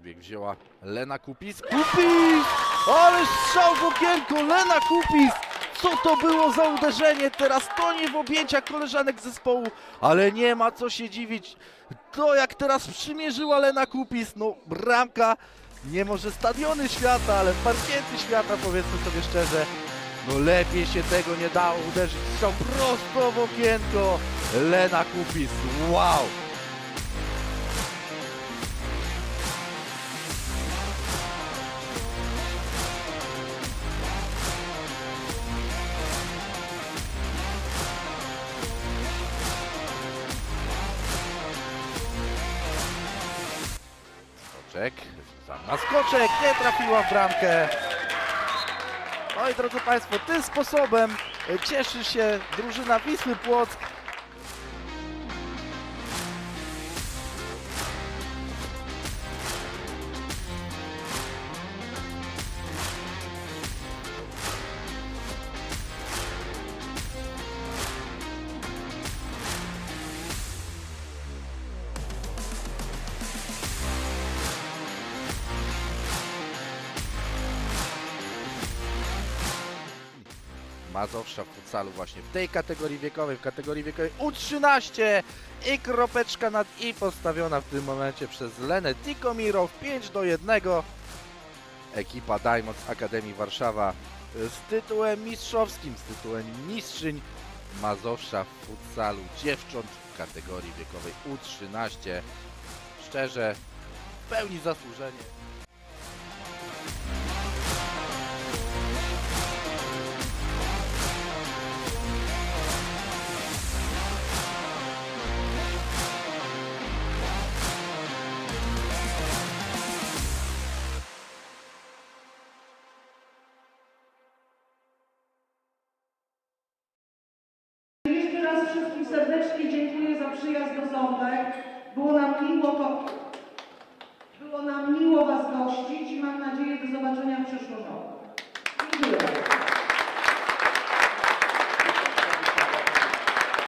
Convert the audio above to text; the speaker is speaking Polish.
bieg wzięła Lena Kupis. Kupis! Ale strzał w okienko! Lena Kupis! Co to było za uderzenie? Teraz to nie w objęcia koleżanek zespołu, ale nie ma co się dziwić. To jak teraz przymierzyła Lena Kupis, no bramka, nie może stadiony świata, ale parkiety świata powiedzmy sobie szczerze. No lepiej się tego nie dało uderzyć. Strzał prosto w okienko. Lena Kupis, wow! Skoczek, sam na skoczek, nie trafiła w bramkę. No i drodzy Państwo, tym sposobem cieszy się drużyna Wisły Płock. Mazowsza w futsalu właśnie w tej kategorii wiekowej, w kategorii wiekowej U13 i kropeczka nad i postawiona w tym momencie przez Lenę Tikomirow 5 do 1. Ekipa Diamonds Akademii Warszawa y, z tytułem mistrzowskim, z tytułem mistrzyń Mazowsza w futsalu dziewcząt w kategorii wiekowej U13. Szczerze, w pełni zasłużenie. Serdecznie dziękuję za przyjazd do Ząbek. Było nam miło to, było nam miło Was gościć i mam nadzieję do zobaczenia w przyszłym roku.